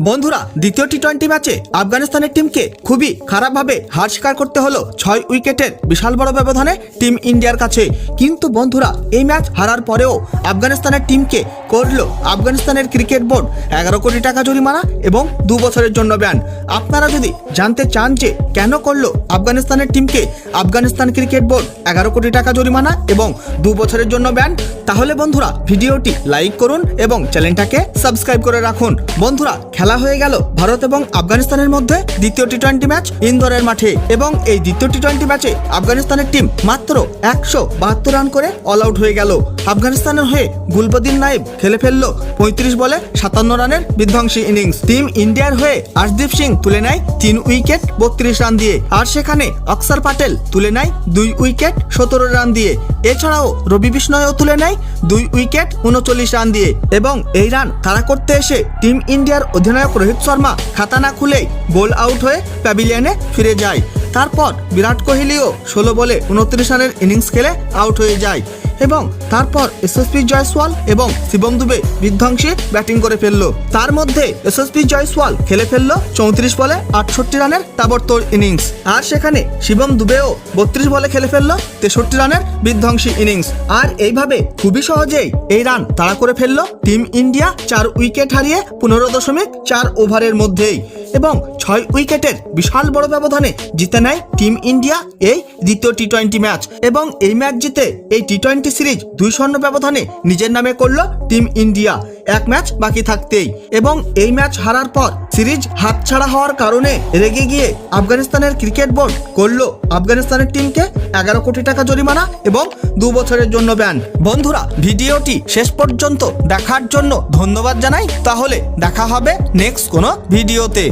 বন্ধুরা, দ্বিতীয় T twenty ম্যাচে আফগানিস্তানের টিমকে খুবই খারাপভাবে হার স্বীকার করতে হলো ছয় উইকেটের বিশাল বড় ব্যবধানে টিম ইন্ডিয়ার কাছে। কিন্তু বন্ধুরা, এই ম্যাচ হারার পরেও আফগানিস্তানের টিমকে করল আফগানিস্তানের ক্রিকেট বোর্ড, এগারো কোটি টাকা জরিমানা এবং দু বছরের জন্য ব্যান। আপনারা যদি জানতে চান যে কেন করল আফগানিস্তানের টিমকে আফগানিস্তান ক্রিকেট বোর্ড, এগারো কোটি টাকা জরিমানা এবং দু বছরের জন্য ব্যান, তাহলে বন্ধুরা ভিডিওটি লাইক করুন এবং চ্যানেলটাকে সাবস্ক্রাইব করে রাখুন। বন্ধুরা, খেলা হয়ে গেল ভারত এবং আফগানিস্তানের মধ্যে দ্বিতীয় টি টোয়েন্টি ম্যাচ ইন্দোরের মাঠে এবং এই দ্বিতীয় টি টোয়েন্টি ম্যাচে আফগানিস্তানের টিম মাত্র একশো বাহাত্তর রান করে অল আউট হয়ে গেল। আফগানিস্তানের হয়ে গুলবদিন নাইব খেলে ফেলল। পঁয়ত্রিশ বলে সাতান্ন রানের বিধ্বংসী ইনিংস। টিম ইন্ডিয়ার হয়ে আশদীপ সিং তুলে নেয় তিন উইকেট বত্রিশ রান দিয়ে। আর সেখানে অক্সার পাটেল তুলে নেয় দুই উইকেট সতেরো রান দিয়ে। এছাড়াও রবি বিষ্ণয়ও তুলে নেয় দুই উইকেট উনচল্লিশ রান দিয়ে। এবং এই রান তারা করতে এসে টিম ইন্ডিয়ার অধিনায়ক রোহিত শর্মা খাতা না খুলেই বোল আউট হয়ে প্যাভিলিয়নে ফিরে যায়। তারপর বিরাট কোহলিও ষোলো বলে উনত্রিশ রানের ইনিংস খেলে আউট হয়ে যায় এবং তারপর এসএসপি জয়সওয়াল এবং শিবম দুবে বিধ্বংসী ব্যাটিং করে ফেলল। তার মধ্যে এসএসপি জয়সওয়াল খেলে ফেলল চৌত্রিশ বলে আটষট্টি রানের তাবড়তোড় ইনিংস। আর সেখানে শিবম দুবেও বত্রিশ বলে খেলে ফেলল তেষট্টি রানের বিধ্বংসী ইনিংস। আর এইভাবে খুবই সহজেই এই রান তাড়া করে ফেলল টিম ইন্ডিয়া চার উইকেট হারিয়ে পনেরো দশমিক চার ওভারের মধ্যেই। এবং ছয় উইকেটের বিশাল বড় ব্যবধানে জিতে নেয় টিম ইন্ডিয়া এই দ্বিতীয় টি টোয়েন্টি ম্যাচ। এবং এই ম্যাচ জিতে এই টি টোয়েন্টি সিরিজ দুই শূন্য ব্যবধানে নিজের নামে করল টিম ইন্ডিয়া। এক ম্যাচ বাকি থাকতেই। এবং এই ম্যাচ হারার পর সিরিজ হাতছাড়া হওয়ার কারণে রেগে গিয়ে আফগানিস্তানের ক্রিকেট বোর্ড করল আফগানিস্তানের টিমকে এগারো কোটি টাকা জরিমানা এবং দু বছরের জন্য ব্যান। বন্ধুরা, ভিডিওটি শেষ পর্যন্ত দেখার জন্য ধন্যবাদ জানাই। তাহলে দেখা হবে নেক্সট কোনো ভিডিওতে।